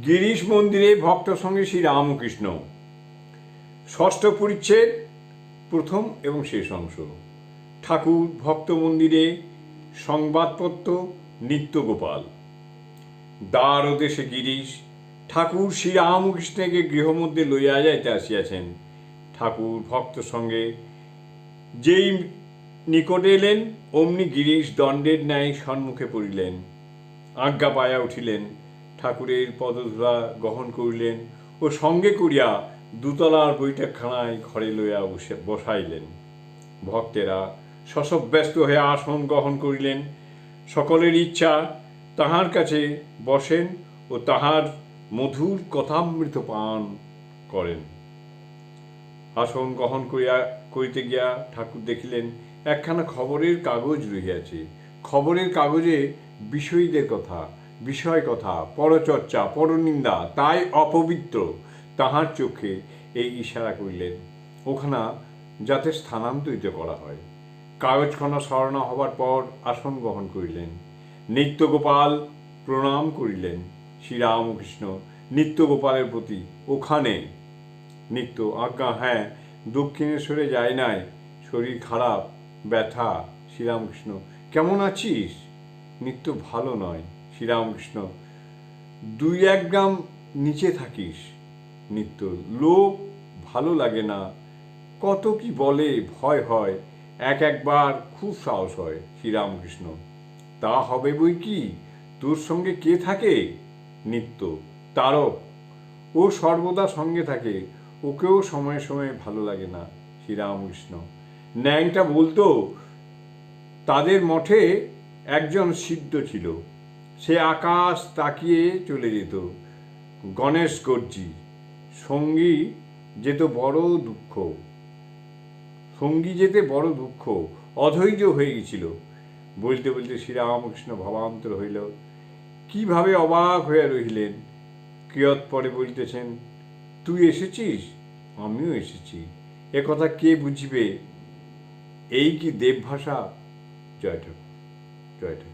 গিরিশ মন্দিরে ভক্ত সঙ্গে শ্রী রামকৃষ্ণ। ষষ্ঠ পরিচ্ছেদ, প্রথম এবং শেষ অংশ। ঠাকুর ভক্ত মন্দিরে সংবাদপত্র নিত্যগোপাল দ্বার দেশে গিরিশ ঠাকুর শ্রী রামকৃষ্ণকে গৃহমধ্যে লইয়া যাইতে আসিয়াছেন। ঠাকুর ভক্ত সঙ্গে যেই নিকটে এলেন, অমনি গিরিশ দণ্ডের ন্যায় সম্মুখে পড়িলেন। আজ্ঞা পায়া উঠিলেন ঠাকুরের পদধূলা গ্রহণ করিলেন ও সঙ্গে করিয়া দুতলার বৈঠকখানায় ঘরে লইয়া বসে বসাইলেন। ভক্তেরা শশব্যস্ত হয়ে আসন গ্রহণ করিলেন। সকলের ইচ্ছা তাহার কাছে বসেন ও তাহার মধুর কথামৃত পান করেন। আসন গ্রহণ করিয়া করিতে গিয়া ঠাকুর দেখিলেন, একখানা খবরের কাগজ রহিয়াছে। খবরের কাগজে বিষয়ীদের কথা বিষয় কথা পরচর্চা, পরনিন্দা, তাই অপবিত্র তাহার চোখে এই ইশারা করিলেন। ওখানা যাতে স্থানান্তরিত করা হয়। কাগজখানা স্মরণ হবার পর আসন গ্রহণ করিলেন। নিত্যগোপাল প্রণাম করিলেন শ্রীরামকৃষ্ণ। নিত্যগোপালের প্রতি ওখানে নিত্য আজ্ঞা হ্যাঁ দক্ষিণেশ্বরে যায় নাই, শরীর খারাপ, ব্যথা, শ্রীরামকৃষ্ণ, কেমন আছিস? নিত্য ভালো নয়। শ্রীরামকৃষ্ণ দুই এক গ্রাম নিচে থাকিস নিত্য। লোক ভালো লাগে না। কত কি বলে, ভয় হয়। এক একবার খুব সাহস হয় শ্রীরামকৃষ্ণ। তা হবে বই কি? তোর সঙ্গে কে থাকে? নিত্য। তারক। ও সর্বদা সঙ্গে থাকে। ওকেও সময়ে সময়ে ভালো লাগে না শ্রীরামকৃষ্ণ। ন্যাংটা বলতো, তাদের মঠে একজন সিদ্ধ ছিল। সে আকাশ তাকিয়ে চলে যেত। গণেশ গর্জি সঙ্গী যেত বড় দুঃখ। সঙ্গী যেতে বড় দুঃখ, অধৈর্য হয়ে গেছিল। বলতে বলতে শ্রীরামকৃষ্ণ ভাবান্তর হইল, কীভাবে অবাক হইয়া রহিলেন? কিয়ৎ পরে বলিতেছেন, তুই এসেছিস? আমিও এসেছি। এ কথা কে বুঝিবে? এই কি দেবভাষা? জয় ঠাকুর জয় ঠাকুর